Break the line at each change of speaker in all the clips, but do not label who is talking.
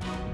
Thank you.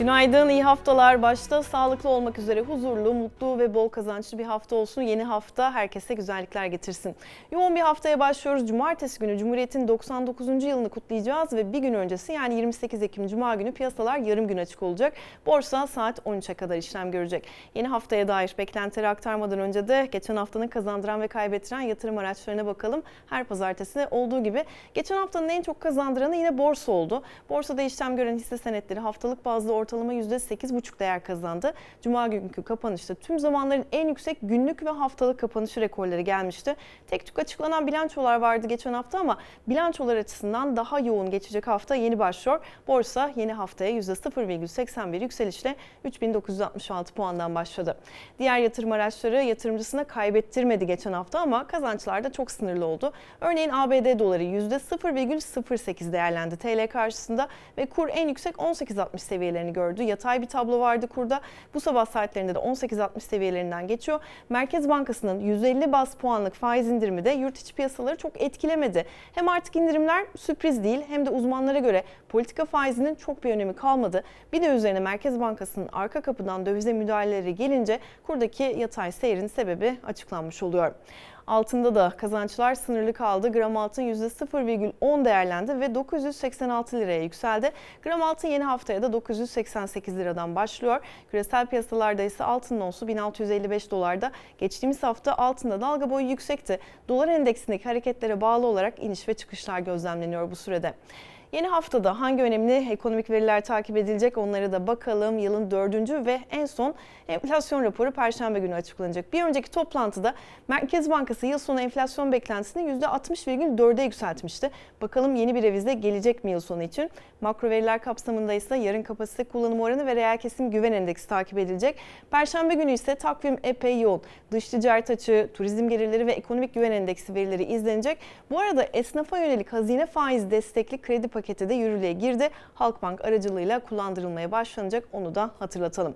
Günaydın, iyi haftalar. Başta sağlıklı olmak üzere huzurlu, mutlu ve bol kazançlı bir hafta olsun. Yeni hafta herkese güzellikler getirsin. Yoğun bir haftaya başlıyoruz. Cumartesi günü Cumhuriyet'in 99. yılını kutlayacağız ve bir gün öncesi yani 28 Ekim Cuma günü piyasalar yarım gün açık olacak. Borsa saat 13'e kadar işlem görecek. Yeni haftaya dair beklentileri aktarmadan önce de geçen haftanın kazandıran ve kaybettiren yatırım araçlarına bakalım. Her pazartesi olduğu gibi geçen haftanın en çok kazandıranı yine borsa oldu. Borsada işlem gören hisse senetleri haftalık bazda ortalama %8,5 değer kazandı. Cuma günkü kapanışta tüm zamanların en yüksek günlük ve haftalık kapanışı rekorları gelmişti. Tek tük açıklanan bilançolar vardı geçen hafta ama bilançolar açısından daha yoğun geçecek hafta yeni başlıyor. Borsa yeni haftaya %0,81 yükselişle 3966 puandan başladı. Diğer yatırım araçları yatırımcısına kaybettirmedi geçen hafta ama kazançlar da çok sınırlı oldu. Örneğin ABD doları %0,08 değerlendi TL karşısında ve kur en yüksek 18.60 seviyelerini gördü. Yatay bir tablo vardı kurda. Bu sabah saatlerinde de 18.60 seviyelerinden geçiyor. Merkez Bankası'nın 150 bas puanlık faiz indirimi de yurt içi piyasaları çok etkilemedi. Hem artık indirimler sürpriz değil hem de uzmanlara göre politika faizinin çok bir önemi kalmadı. Bir de üzerine Merkez Bankası'nın arka kapıdan dövize müdahaleleri gelince kurdaki yatay seyrin sebebi açıklanmış oluyor. Altında da kazançlar sınırlı kaldı. Gram altın %0,10 değerlendi ve 986 liraya yükseldi. Gram altın yeni haftaya da 988 liradan başlıyor. Küresel piyasalarda ise altının onsu 1655 dolarda. Geçtiğimiz hafta altında dalga boyu yüksekti. Dolar endeksindeki hareketlere bağlı olarak iniş ve çıkışlar gözlemleniyor bu sürede. Yeni haftada hangi önemli ekonomik veriler takip edilecek onlara da bakalım. Yılın dördüncü ve en son enflasyon raporu Perşembe günü açıklanacak. Bir önceki toplantıda Merkez Bankası yıl sonu enflasyon beklentisini %60,4'e yükseltmişti. Bakalım yeni bir revize gelecek mi yıl sonu için? Makro veriler kapsamında ise yarın kapasite kullanım oranı ve reel kesim güven endeksi takip edilecek. Perşembe günü ise takvim epey yoğun. Dış ticaret açığı, turizm gelirleri ve ekonomik güven endeksi verileri izlenecek. Bu arada esnafa yönelik hazine faiz destekli kredi paketi de yürürlüğe girdi. Halkbank aracılığıyla kullandırılmaya başlanacak onu da hatırlatalım.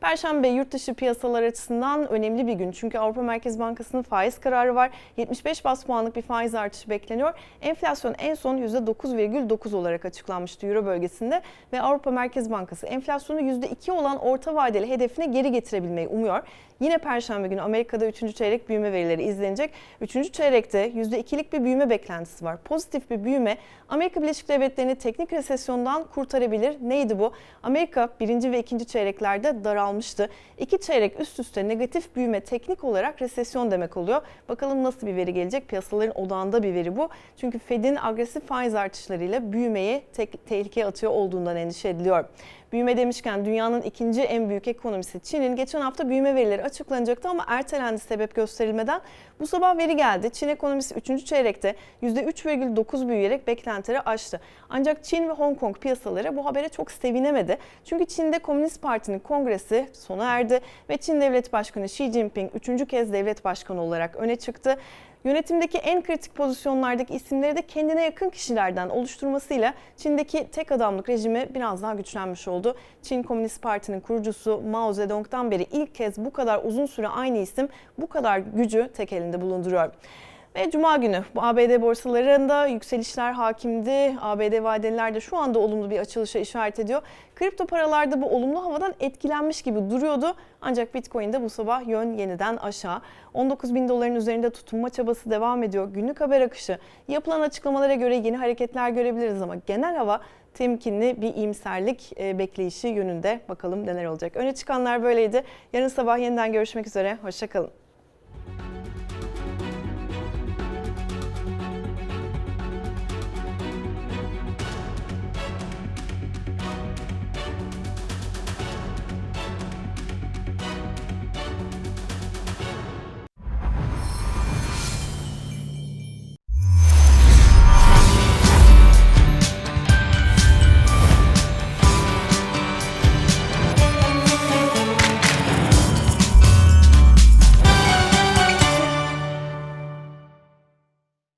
Perşembe yurt dışı piyasalar açısından önemli bir gün. Çünkü Avrupa Merkez Bankası'nın faiz kararı var. 75 bas puanlık bir faiz artışı bekleniyor. Enflasyon en son %9,9 olarak açıklanmıştı Euro bölgesinde ve Avrupa Merkez Bankası enflasyonu %2 olan orta vadeli hedefine geri getirebilmeyi umuyor. Yine Perşembe günü Amerika'da 3. çeyrek büyüme verileri izlenecek. 3. çeyrekte %2'lik bir büyüme beklentisi var. Pozitif bir büyüme Amerika Birleşik Devletleri'ni teknik resesyondan kurtarabilir. Neydi bu? Amerika 1. ve 2. çeyreklerde daralmıştı. İki çeyrek üst üste negatif büyüme teknik olarak resesyon demek oluyor. Bakalım nasıl bir veri gelecek? Piyasaların odağında bir veri bu. Çünkü Fed'in agresif faiz artışlarıyla büyümeyi tehlikeye atıyor olduğundan endişe ediliyor. Büyüme demişken dünyanın ikinci en büyük ekonomisi Çin'in geçen hafta büyüme verileri açıklanacaktı ama ertelendi sebep gösterilmeden. Bu sabah veri geldi. Çin ekonomisi 3. çeyrekte %3,9 büyüyerek beklentileri aştı. Ancak Çin ve Hong Kong piyasaları bu habere çok sevinemedi. Çünkü Çin'de Komünist Parti'nin kongresi sona erdi ve Çin Devlet Başkanı Xi Jinping 3. kez devlet başkanı olarak öne çıktı. Yönetimdeki en kritik pozisyonlardaki isimleri de kendine yakın kişilerden oluşturmasıyla Çin'deki tek adamlık rejimi biraz daha güçlenmiş oldu. Çin Komünist Parti'nin kurucusu Mao Zedong'dan beri ilk kez bu kadar uzun süre aynı isim bu kadar gücü tek elinde bulunduruyor. Ve Cuma günü ABD borsalarında yükselişler hakimdi. ABD vadeliler de şu anda olumlu bir açılışa işaret ediyor. Kripto paralarda bu olumlu havadan etkilenmiş gibi duruyordu. Ancak Bitcoin'de bu sabah yön yeniden aşağı. 19 bin doların üzerinde tutunma çabası devam ediyor. Günlük haber akışı yapılan açıklamalara göre yeni hareketler görebiliriz ama genel hava temkinli bir iyimserlik e, bekleyişi yönünde. Bakalım neler olacak. Öne çıkanlar böyleydi. Yarın sabah yeniden görüşmek üzere. Hoşçakalın.